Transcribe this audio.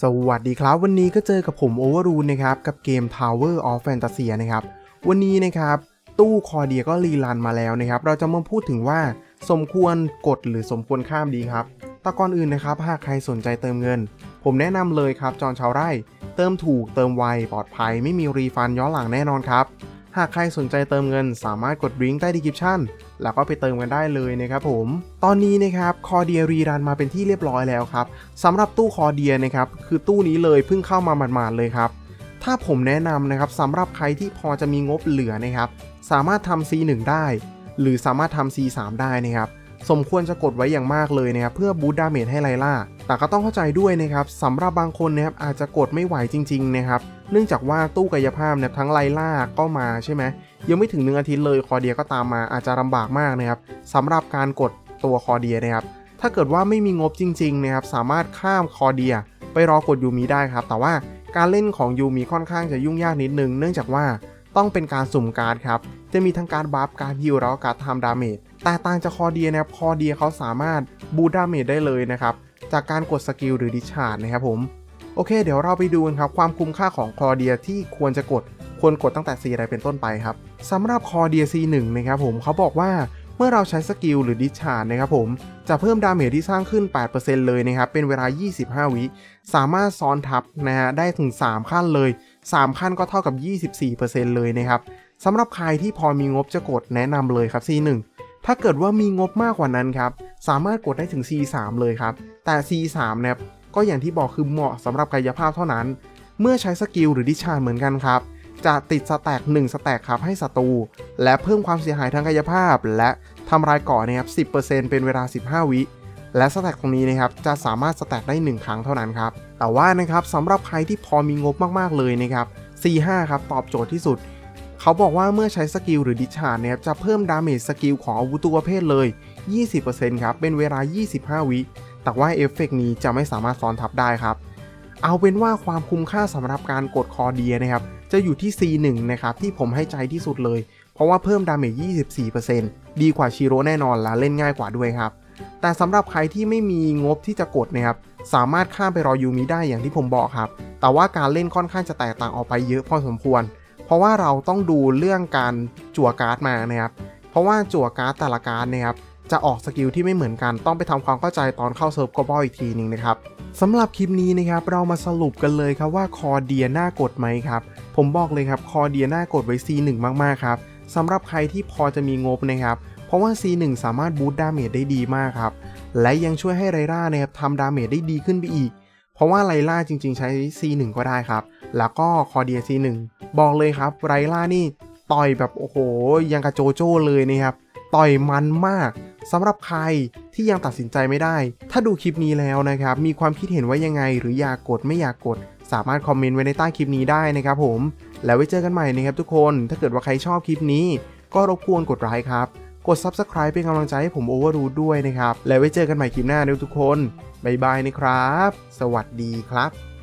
สวัสดีครับ วันนี้ก็เจอกับผมโอเวอร์รูนนะครับ กับเกม Tower of Fantasy นะครับ วันนี้นะครับ ตู้คอเดียก็รีรันมาแล้วนะครับ เราจะมาพูดถึงว่าสมควรกดหรือสมควรข้ามดีครับแต่ก่อนอื่นนะครับ หากใครสนใจเติมเงิน ผมแนะนำเลยครับจอนชาวไร่ เติมถูกเติมไวปลอดภัยไม่มีรีฟันย้อนหลังแน่นอนครับ หากใครสนใจเติมเงินสามารถกดลิงก์ใต้ดีคริปชั่นแล้วก็ไปเติมกันได้เลยนะครับผม ตอนนี้นะครับคอเดียรีรันมาเป็นที่เรียบร้อยแล้วครับสำหรับตู้คอเดียนะครับคือตู้นี้เลยเพิ่งเข้ามาหมาดๆเลยครับ ถ้าผมแนะนำนะครับสำหรับใครที่พอจะมีงบเหลือนะครับ สามารถทำ C1 ได้ หรือสามารถทำ C3 ได้นะครับ สมควรจะกดไว้อย่างมากเลยนะครับเพื่อบูตดาเมจให้ไลล่า แต่ก็ต้องเข้าใจด้วยนะครับสำหรับบางคนนะครับอาจจะกดไม่ไหวจริงๆนะครับเนื่องจากว่าตู้กายภาพเนี่ยทั้งไลล่าก็มาใช่ไหมยังไม่ถึงหนึ่งอาทิตย์เลยคอเดียก็ตามมาอาจจะลำบากมากนะครับสำหรับการกดตัวคอเดียนะครับถ้าเกิดว่าไม่มีงบจริงๆนะครับสามารถข้ามคอเดีย ไปรอกดยูมิได้ครับแต่ว่าการเล่นของยูมิค่อนข้างจะยุ่งยากนิดนึง เนื่องจากว่า ต้องเป็นการสุ่มการ์ดครับ จะมีทั้งการบัฟการฮิลแล้วก็การทำดาเมจแต่ต่างจากคอเดียนะครับคอเดียเขาสามารถบูดาเมจได้เลยนะครับจากการกดสกิลหรือดิชาร์ดนะครับผมโอเค เดี๋ยวเราไปดูกันครับความคุ้มค่าของคอเดียที่ควรจะกดควรกดตั้งแต่ C อะไรเป็นต้นไปครับสำหรับคอเดีย C1 นะครับผมเขาบอกว่า เมื่อเราใช้สกิลหรือดิชาร์ดนะครับผมจะเพิ่มดาเมจที่สร้างขึ้น 8%เลยนะครับ เป็นเวลา 25 วิ สามารถซ้อนทับนะฮะได้ถึง 3 ขั้นเลย 3 ขั้นก็เท่ากับ 24%เลยนะครับสำหรับใครที่พอมีงบจะกดแนะนำเลยครับ C1 ถ้าเกิดว่ามีงบมากกว่านั้นครับ สามารถกดได้ถึง C3 เลยครับ แต่ C3 เนี่ยก็อย่างที่บอกคือเหมาะสำหรับกายภาพเท่านั้น เมื่อใช้สกิลหรือดิชาร์ดเหมือนกันครับ จะติดสแต็ก1สแต็กครับให้ศัตรู และเพิ่มความเสียหายทางกายภาพ และทำลายเกาะนะครับ 10%เป็นเวลา 15 วิและสแต็กตรงนี้นะครับจะสามารถสแต็กได้ 1 ครั้งเท่านั้นครับ แต่ว่านะครับสำหรับใครที่พอมีงบมากๆเลยนะครับ C5 ครับตอบโจทย์ที่สุด เขาบอกว่าเมื่อใช้สกิลหรือดิชาร์ดเนี่ยจะเพิ่มดาเมจสกิลของอาวุธตัวประเภทเลย 20%ครับเป็นเวลา 25 วิแต่ว่าเอฟเฟกต์นี้จะไม่สามารถซ้อนทับได้ครับ เอาเป็นว่าความคุ้มค่าสำหรับการกดคอเดียนะครับ จะอยู่ที่ C1 นะครับที่ผมให้ใจที่สุดเลย เพราะว่าเพิ่มดาเมจ 24%ดีกว่าชิโร่แน่นอนและเล่นง่ายกว่าด้วยครับ แต่สำหรับใครที่ไม่มีงบที่จะกดนะครับ สามารถข้ามไปรอยูมิได้อย่างที่ผมบอกครับ แต่ว่าการเล่นค่อนข้างจะแตกต่างออกไปเยอะพอสมควร เพราะว่าเราต้องดูเรื่องการจั่วการ์ดมานะครับ เพราะว่าจั่วการ์ดแต่ละการ์ดนะครับ จะออกสกิลที่ไม่เหมือนกันต้องไปทำความเข้าใจตอนเข้าเซิร์ฟกบอลอีกทีหนึ่งนะครับสำหรับคลิปนี้นะครับเรามาสรุปกันเลยครับว่าคอเดียน่ากดไหมครับผมบอกเลยครับคอเดียน่ากดไว้ C1 มากๆครับสำหรับใครที่พอจะมีงบนะครับเพราะว่า C1 สามารถบูตดาเมจได้ดีมากครับและยังช่วยให้ไรล่านะครับทำดาเมจได้ดีขึ้นไปอีก เพราะว่าไรล่าจริง ๆ ใช้ C1 ก็ได้ครับ แล้วก็คอเดีย C1 บอกเลยครับไรล่านี่ต่อยแบบโอ้โหยังกระโจโจ้เลยนะครับ ต่อยมันมากสำหรับใครที่ยังตัดสินใจไม่ได้ ถ้าดูคลิปนี้แล้วนะครับ มีความคิดเห็นว่ายังไง หรืออยากกดไม่อยากกด สามารถคอมเมนต์ไว้ในใต้คลิปนี้ได้นะครับผม แล้วไว้เจอกันใหม่นะครับทุกคน ถ้าเกิดว่าใครชอบคลิปนี้ ก็รบกวนกดไลค์ครับ กด Subscribe เป็นกำลังใจให้ผมโอเวอร์รูด้วยนะครับ แล้วไว้เจอกันใหม่คลิปหน้าเด้วยทุกคน บ๊ายบายนะครับ สวัสดีครับ